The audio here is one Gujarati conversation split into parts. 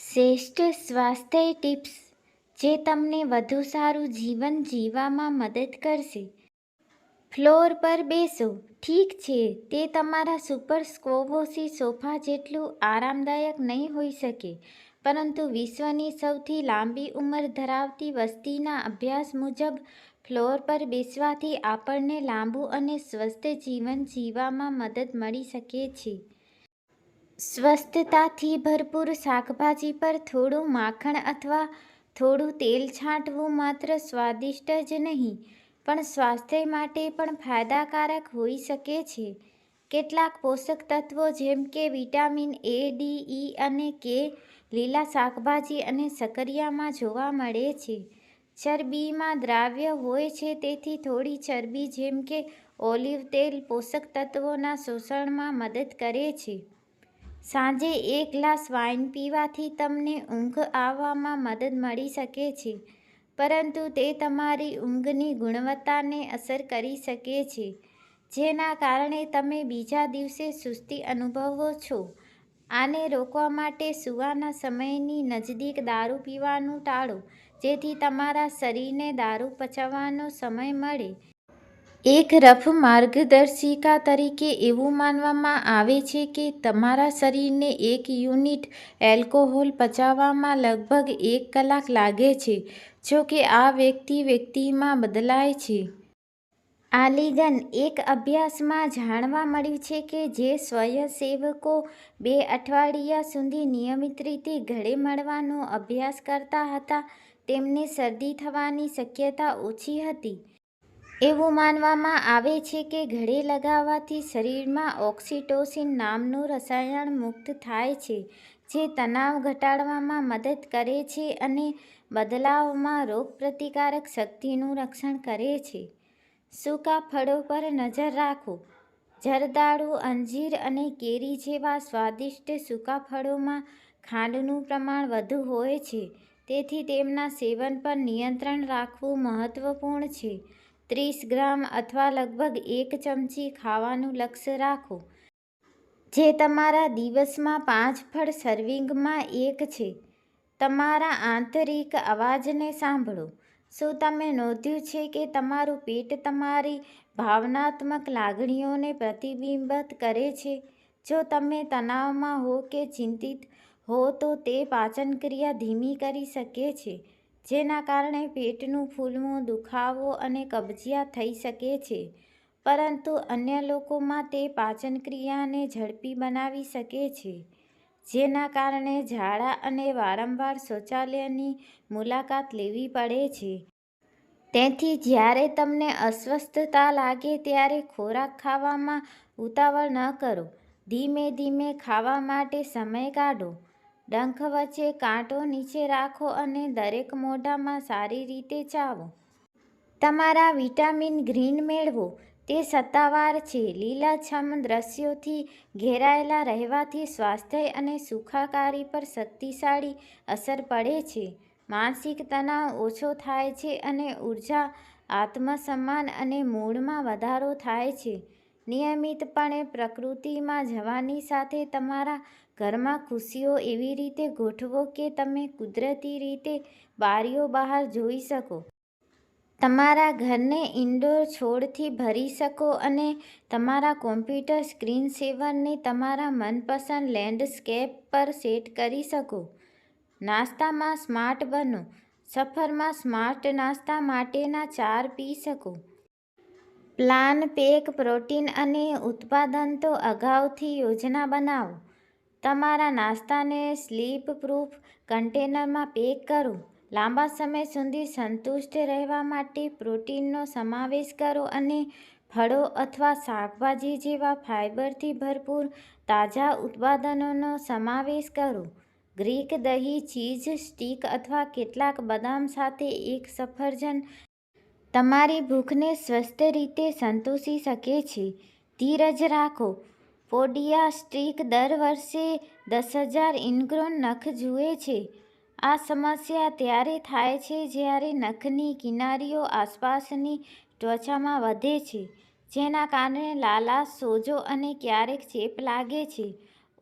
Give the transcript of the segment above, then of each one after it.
શ્રેષ્ઠ સ્વાસ્થ્ય ટિપ્સ, જે તમને વધુ સારું જીવન જીવવામાં મદદ કરશે. ફ્લોર પર બેસો, ઠીક છે, તે તમારા સુપર સ્ક્વોશી સોફા જેટલું આરામદાયક નહીં હોઈ શકે, પરંતુ વિશ્વની સૌથી લાંબી ઉંમર ધરાવતી વસ્તીના અભ્યાસ મુજબ, ફ્લોર પર બેસવાથી આપણને લાંબુ અને સ્વસ્થ જીવન જીવવામાં મદદ મળી શકે છે. સ્વસ્થતાથી ભરપૂર શાકભાજી પર થોડું માખણ અથવા થોડું તેલ છાંટવું માત્ર સ્વાદિષ્ટ જ નહીં, પણ સ્વાસ્થ્ય માટે પણ ફાયદાકારક હોઈ શકે છે. કેટલાક પોષક તત્વો જેમ કે વિટામિન એ, ડી ઈ અને કે લીલા શાકભાજી અને સકરિયામાં જોવા મળે છે. ચરબીમાં દ્રાવ્ય હોય છે તેથી થોડી ચરબી જેમ કે ઓલિવ તેલ પોષક તત્વોના શોષણમાં મદદ કરે છે. સાંજે એક ગ્લાસ વાઇન પીવાથી તમને ઊંઘ આવવામાં મદદ મળી શકે છે, પરંતુ તે તમારી ઊંઘની ગુણવત્તાને અસર કરી શકે છે, જેના કારણે તમે બીજા દિવસે સુસ્તી અનુભવો છો. આને રોકવા માટે સૂવાના સમયની નજદીક દારૂ પીવાનું ટાળો, જેથી તમારા શરીરને દારૂ પચાવવાનો સમય મળે. એક રફ માર્ગદર્શિકા તરીકે એવું માનવામાં આવે છે કે તમારા શરીરને એક યુનિટ એલ્કોહોલ પચાવવામાં લગભગ એક કલાક લાગે છે, જો કે આ વ્યક્તિ વ્યક્તિમાં બદલાય છે. આલિગન એક અભ્યાસમાં જાણવા મળ્યું છે કે જે સ્વયંસેવકો બે અઠવાડિયા સુધી નિયમિત રીતે ઘરે મળવાનો અભ્યાસ કરતા હતા, તેમને શરદી થવાની શક્યતા ઓછી હતી. એવું માનવામાં આવે છે કે ઘડે લગાવવાથી શરીરમાં ઓક્સિટોસિન નામનું રસાયણ મુક્ત થાય છે, જે તણાવ ઘટાડવામાં મદદ કરે છે અને બદલાવમાં રોગપ્રતિકારક શક્તિનું રક્ષણ કરે છે. સૂકા ફળો પર નજર રાખો. જરદાળુ, અંજીર અને કેરી જેવા સ્વાદિષ્ટ સૂકા ફળોમાં ખાંડનું પ્રમાણ વધુ હોય છે, તેથી તેમના સેવન પર નિયંત્રણ રાખવું મહત્વપૂર્ણ છે. ત્રીસ ગ્રામ અથવા લગભગ એક ચમચી ખાવાનું લક્ષ્ય રાખો. જે તમારા દિવસમાં પાંચ ફળ સર્વિંગમાં એક છે. તમારા આંતરિક અવાજને સાંભળો. શું તમે નોંધ્યું છે કે તમારું પેટ તમારી ભાવનાત્મક લાગણીઓને પ્રતિબિંબિત કરે છે? જો તમે તણાવમાં હો કે ચિંતિત હો તો તે પાચનક્રિયા ધીમી કરી શકે છે. જેના કારણે પેટનું ફૂલવું દુખાવો અને કબજિયાત થઈ શકે છે. પરંતુ અન્ય લોકોમાં તે પાચનક્રિયાને ઝડપી બનાવી શકે છે, જેના કારણે ઝાડા અને વારંવાર શૌચાલયની મુલાકાત લેવી પડે છે. તેથી જ્યારે તમને અસ્વસ્થતા લાગે ત્યારે ખોરાક ખાવામાં ઉતાવળ ન કરો. ધીમે ધીમે ખાવા માટે સમય કાઢો. ડંખ વચ્ચે કાંટો નીચે રાખો અને દરેક મોઢામાં સારી રીતે ચાવો. તમારા વિટામિન ગ્રીન મેળવો. તે સત્તાવાર છે. લીલાછમ દૃશ્યોથી ઘેરાયેલા રહેવાથી સ્વાસ્થ્ય અને સુખાકારી પર શક્તિશાળી અસર પડે છે. માનસિક તણાવ ઓછો થાય છે અને ઊર્જા, આત્મસન્માન અને મૂડમાં વધારો થાય છે. નિયમિતપણે પ્રકૃતિમાં જવાની સાથે તમારા ઘરમાં ખુશીઓ એવી રીતે ગોઠવો કે તમે કુદરતી રીતે બારીઓ બહાર જોઈ શકો. તમારા ઘરને ઇન્ડોર છોડથી ભરી શકો અને તમારા કોમ્પ્યુટર સ્ક્રીન સેવરને તમારા મનપસંદ લેન્ડસ્કેપ પર સેટ કરી શકો. નાસ્તામાં સ્માર્ટ બનો. સફરમાં સ્માર્ટ નાસ્તા માટેના ચાર પી શકો. પ્લાન પેક પ્રોટીન અને ઉત્પાદન તો અગાઉથી યોજના બનાવો. તમારા નાસ્તાને સ્લીપ પ્રૂફ કન્ટેનરમાં પેક કરો. લાંબા સમય સુધી સંતુષ્ટ રહેવા માટે પ્રોટીનનો સમાવેશ કરો અને ફળો અથવા શાકભાજી જેવા ફાઇબરથી ભરપૂર તાજા ઉત્પાદનોનો સમાવેશ કરો. ગ્રીક દહીં, ચીઝ, સ્ટીક અથવા કેટલાક બદામ સાથે એક સફરજન તમારી ભૂખને સ્વસ્થ રીતે સંતોષી શકે છે. ધીરજ રાખો. પોડિયા સ્ટ્રીક દર વર્ષે દસ હજાર ઇન્ક્રોન નખ જુએ છે. આ સમસ્યા ત્યારે થાય છે જ્યારે નખની કિનારીઓ આસપાસની ત્વચામાં વધે છે, જેના કારણે લાલાશ સોજો અને ક્યારેક ચેપ લાગે છે.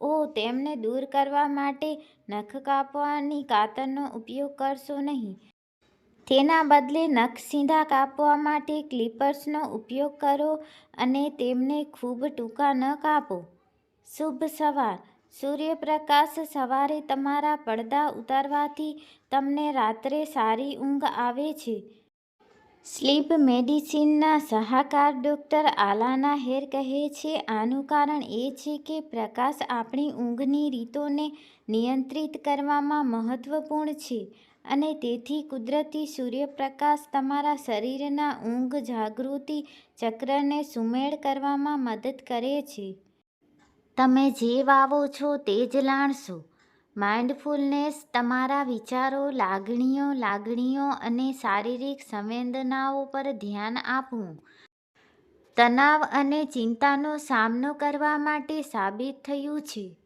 ઓ તેમને દૂર કરવા માટે નખ કાપવાની કાતરનો ઉપયોગ કરશો નહીં. તેના બદલે નખ સીધા કાપવા માટે ક્લિપર્સનો ઉપયોગ કરો અને તેમને ખૂબ ટૂંકા ન કાપો. શુભ સવાર. સૂર્યપ્રકાશ સવારે તમારા પડદા ઉતારવાથી તમને રાત્રે સારી ઊંઘ આવે છે. સ્લીપ મેડિસિનના સહાકાર ડૉક્ટર આલાના હેર કહે છે, આનું કારણ એ છે કે પ્રકાશ આપણી ઊંઘની રીતોને નિયંત્રિત કરવામાં મહત્વપૂર્ણ છે. અને તેથી કુદરતી સૂર્યપ્રકાશ તમારા શરીરના ઊંઘ, જાગૃતિ ચક્રને સુમેળ કરવામાં મદદ કરે છે. તમે જે વાવો છો તે જ લાણશો. માઇન્ડફુલનેસ તમારા વિચારો, લાગણીઓ લાગણીઓ અને શારીરિક સંવેદનાઓ પર ધ્યાન આપવું. તણાવ અને ચિંતાનો સામનો કરવા માટે સાબિત થયું છે.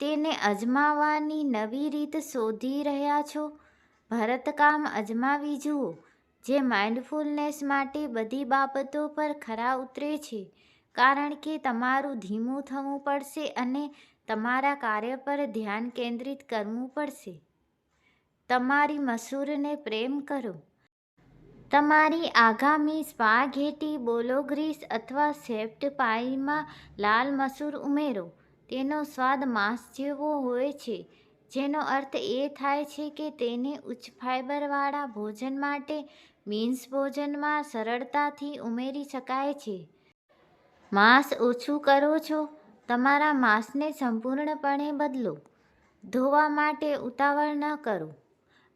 તેને અજમાવવાની નવી રીત શોધી રહ્યા છો. ભરતકામ અજમાવી જુઓ. જે માઇન્ડફુલનેસ માટે બધી બાબતો પર ખરા ઉતરે છે. કારણ કે તમારું ધીમું થવું પડશે અને તમારા કાર્ય પર ધ્યાન કેન્દ્રિત કરવું પડશે. તમારી મસૂરને પ્રેમ કરો. તમારી આગામી સ્પાઘેટી બોલોગ્રીસ અથવા સેફ્ટ પાઈમાં લાલ મસૂર ઉમેરો. તેનો સ્વાદ માંસ જેવો હોય છે. જેનો અર્થ એ થાય છે કે તેને ઉચ્ચ ફાઇબરવાળા ભોજન માટે, મીન્સ ભોજનમાં સરળતાથી ઉમેરી શકાય છે. માંસ ઓછું કરો છો, તમારા માંસને સંપૂર્ણપણે બદલો. ધોવા માટે ઉતાવળ ન કરો.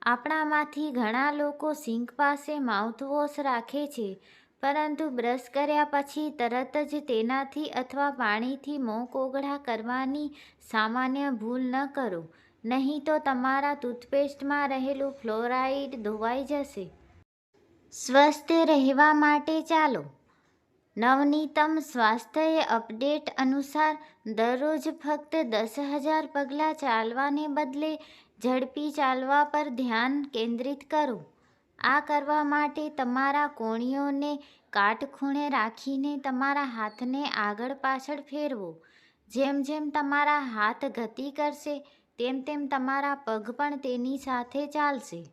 આપણામાંથી ઘણા લોકો સિંક પાસે માઉથવોશ રાખે છે, પરંતુ બ્રશ કર્યા પછી તરત જ તેનાથી અથવા પાણીથી મોં કોગળા કરવાની સામાન્ય ભૂલ ન કરો. નહીં તો તમારા ટૂથપેસ્ટમાં રહેલું ફ્લોરાઇડ ધોવાઈ જશે. સ્વસ્થ રહેવા માટે ચાલો. નવનીતમ સ્વાસ્થ્ય અપડેટ અનુસાર દરરોજ ફક્ત દસ હજાર પગલાં ચાલવાને બદલે ઝડપી ચાલવા પર ધ્યાન કેન્દ્રિત કરો. આ કરવા માટે તમારા કોણીઓને કાટખૂણે રાખીને તમારા હાથને આગળ પાછળ ફેરવો. જેમ જેમ તમારા હાથ ગતિ કરશે તેમ તેમ તમારા પગ પણ તેની સાથે ચાલશે.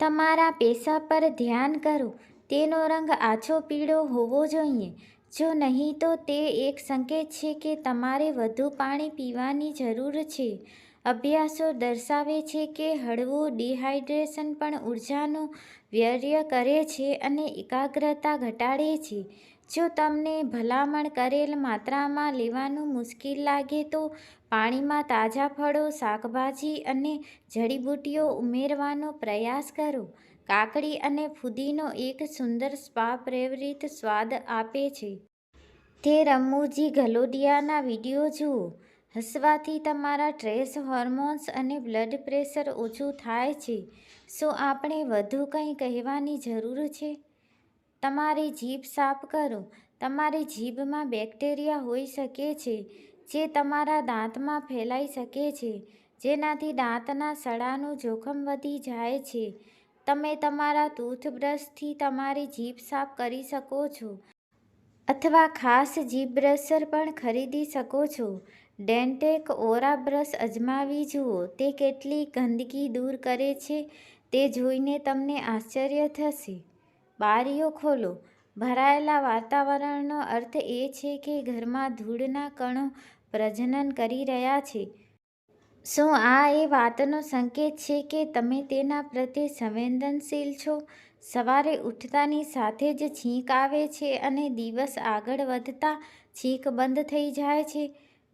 તમારા પેશા પર ધ્યાન કરો. તેનો રંગ આછો પીળો હોવો જોઈએ. જો નહીં તો તે એક સંકેત છે કે તમારે વધુ પાણી પીવાની જરૂર છે. અભ્યાસો દર્શાવે છે કે હળવું ડિહાઇડ્રેશન પણ ઉર્જાનું વ્યર્ય કરે છે અને એકાગ્રતા ઘટાડે છે. જો તમને ભલામણ કરેલ માત્રામાં લેવાનું મુશ્કેલ લાગે તો પાણીમાં તાજા ફળો, શાકભાજી અને જડીબુટ્ટીઓ ઉમેરવાનો પ્રયાસ કરો. કાકડી અને ફુદીનો એક સુંદર સ્પા પ્રેરિત સ્વાદ આપે છે. તે રમૂજી ગલોડિયાના વીડિયો જુઓ. હસવાથી તમારા સ્ટ્રેસ હોર્મોન્સ અને બ્લડ પ્રેશર ઓછું થાય છે. શું આપણે વધુ કંઈ કહેવાની જરૂર છે? તમારી જીભ સાફ કરો. તમારી જીભમાં બેક્ટેરિયા હોઈ શકે છે, જે તમારા દાંતમાં ફેલાઈ શકે છે, જેનાથી દાંતના સડાનું જોખમ વધી જાય છે. તમે તમારા ટૂથબ્રશથી તમારી જીભ સાફ કરી શકો છો અથવા ખાસ જીભ બ્રશર પણ ખરીદી શકો છો. ડેન્ટેક ઓરા બ્રશ અજમાવી જુઓ. તે કેટલી ગંદકી દૂર કરે છે તે જોઈને તમને આશ્ચર્ય થશે. બારીઓ ખોલો. ભરાયેલા વાતાવરણનો અર્થ એ છે કે ઘરમાં ધૂળના કણો પ્રજનન કરી રહ્યા છે. શું આ એ વાતનો સંકેત છે કે તમે તેના પ્રત્યે સંવેદનશીલ છો? સવારે ઉઠતાની સાથે જ છીંક આવે છે અને દિવસ આગળ વધતા છીંક બંધ થઈ જાય છે.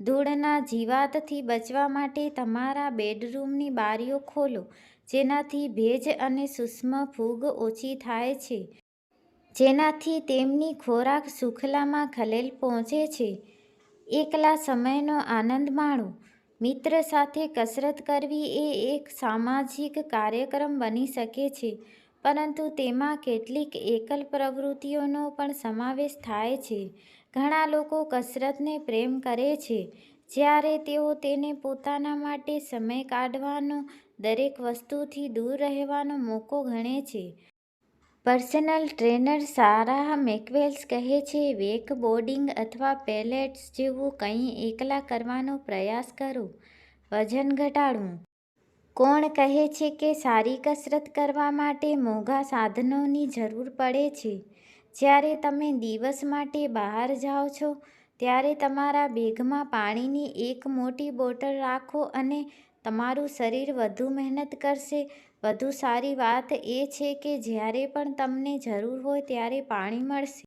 ધૂળના જીવાતથી બચવા માટે તમારા બેડરૂમની બારીઓ ખોલો. જેનાથી ભેજ અને સૂક્ષ્મ ફૂગ ઓછી થાય છે. જેનાથી તેમની ખોરાક સુખલામાં ખલેલ પહોંચે છે. એકલા સમયનો આનંદ માણો. મિત્ર સાથે કસરત કરવી એ એક સામાજિક કાર્યક્રમ બની શકે છે, પરંતુ તેમાં કેટલીક એકલ પ્રવૃત્તિઓનો પણ સમાવેશ થાય છે. ઘણા લોકો કસરતને પ્રેમ કરે છે જ્યારે તેઓ તેને પોતાના માટે સમય કાઢવાનો દરેક વસ્તુથી દૂર રહેવાનો મોકો ગણે છે પર્સનલ ટ્રેનર સારા મેકવેલ્સ કહે છે વેકબોર્ડિંગ અથવા પેલેટ્સ જેવું કંઈ એકલા કરવાનો પ્રયાસ કરો. વજન ઘટાડવું. કોણ કહે છે કે સારી કસરત કરવા માટે મોંઘા સાધનોની જરૂર પડે છે? જ્યારે તમે દિવસ માટે બહાર જાઓ છો, ત્યારે તમારા બેગમાં પાણીની એક મોટી બોટલ રાખો અને તમારું શરીર વધુ મહેનત કરશે. વધુ સારી વાત એ છે કે જ્યારે પણ તમને જરૂર હોય ત્યારે પાણી મળશે.